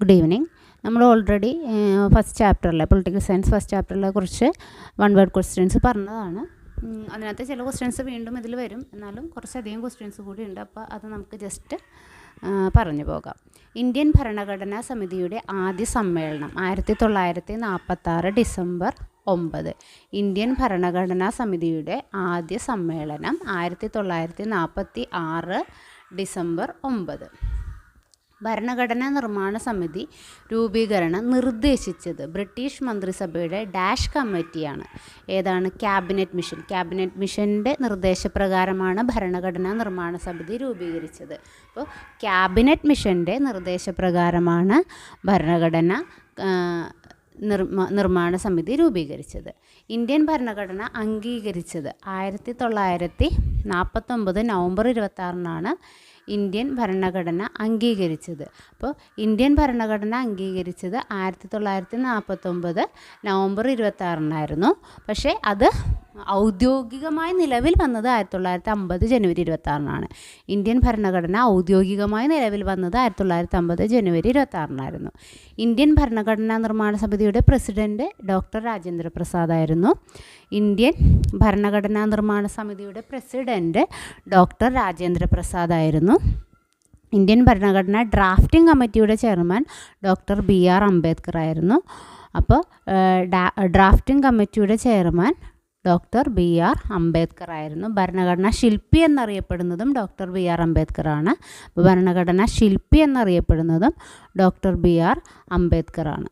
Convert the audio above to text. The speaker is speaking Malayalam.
ഗുഡ് ഈവനിങ് നമ്മൾ ഓൾറെഡി ഫസ്റ്റ് ചാപ്റ്ററിലെ പൊളിറ്റിക്കൽ സയൻസ് ഫസ്റ്റ് ചാപ്റ്ററിലെ കുറിച്ച് വൺ വേർഡ് ക്വസ്റ്റ്യൻസ് പറഞ്ഞതാണ്. അതിനകത്ത് ചില ക്വസ്റ്റ്യൻസ് വീണ്ടും ഇതിൽ വരും. എന്നാലും കുറച്ചധികം ക്വസ്റ്റ്യൻസ് കൂടി ഉണ്ട്. അപ്പോൾ അത് നമുക്ക് ജസ്റ്റ് പറഞ്ഞു പോകാം. ഇന്ത്യൻ ഭരണഘടനാ സമിതിയുടെ ആദ്യ സമ്മേളനം ആയിരത്തി തൊള്ളായിരത്തി നാൽപ്പത്താറ് ഡിസംബർ ഒമ്പത്. ഇന്ത്യൻ ഭരണഘടനാ സമിതിയുടെ ആദ്യ സമ്മേളനം ആയിരത്തി തൊള്ളായിരത്തി നാൽപ്പത്തി ആറ് ഡിസംബർ ഒമ്പത്. ഭരണഘടനാ നിർമ്മാണ സമിതി രൂപീകരണം നിർദ്ദേശിച്ചത് ബ്രിട്ടീഷ് മന്ത്രിസഭയുടെ ഡാഷ് കമ്മിറ്റിയാണ്. ഏതാണ്? Cabinet mission. ക്യാബിനറ്റ് മിഷന്റെ നിർദ്ദേശപ്രകാരമാണ് ഭരണഘടനാ നിർമ്മാണ സമിതി രൂപീകരിച്ചത്. അപ്പോൾ ക്യാബിനറ്റ് മിഷന്റെ നിർദ്ദേശപ്രകാരമാണ് ഭരണഘടന നിർമ്മ നിർമ്മാണ സമിതി രൂപീകരിച്ചത്. ഇന്ത്യൻ ഭരണഘടന അംഗീകരിച്ചത് ആയിരത്തി തൊള്ളായിരത്തി നാൽപ്പത്തൊമ്പത് നവംബർ ഇരുപത്താറിനാണ് ഇന്ത്യൻ ഭരണഘടന അംഗീകരിച്ചത്. അപ്പോൾ ഇന്ത്യൻ ഭരണഘടന അംഗീകരിച്ചത് ആയിരത്തി തൊള്ളായിരത്തി നാൽപ്പത്തൊമ്പത് നവംബർ ഇരുപത്താറിനായിരുന്നു. പക്ഷേ അത് ഔദ്യോഗികമായി നിലവിൽ വന്നത് ആയിരത്തി തൊള്ളായിരത്തി അമ്പത് ജനുവരി ഇരുപത്താറിനാണ് ഇന്ത്യൻ ഭരണഘടന ഔദ്യോഗികമായി നിലവിൽ വന്നത് ആയിരത്തി തൊള്ളായിരത്തി അമ്പത് ജനുവരി ഇരുപത്താറിനായിരുന്നു ഇന്ത്യൻ ഭരണഘടനാ നിർമ്മാണ സമിതിയുടെ പ്രസിഡന്റ് ഡോക്ടർ രാജേന്ദ്ര പ്രസാദ് ആയിരുന്നു. ഇന്ത്യൻ ഭരണഘടനാ നിർമ്മാണ സമിതിയുടെ പ്രസിഡന്റ് ഡോക്ടർ രാജേന്ദ്ര പ്രസാദ് ആയിരുന്നു. ഇന്ത്യൻ ഭരണഘടന ഡ്രാഫ്റ്റിംഗ് കമ്മിറ്റിയുടെ chairman doctor B R Ambedkar ആയിരുന്നു. അപ്പോൾ ഡ്രാഫ്റ്റിംഗ് കമ്മിറ്റിയുടെ chairman doctor B R Ambedkar ആയിരുന്നു. ഭരണഘടനാ ശില്പി എന്നറിയപ്പെടുന്നതും ഡോക്ടർ ബി ആർ അംബേദ്കർ ആണ്. ഭരണഘടനാ ശില്പി എന്നറിയപ്പെടുന്നതും ഡോക്ടർ ബി ആർ അംബേദ്കർ ആണ്.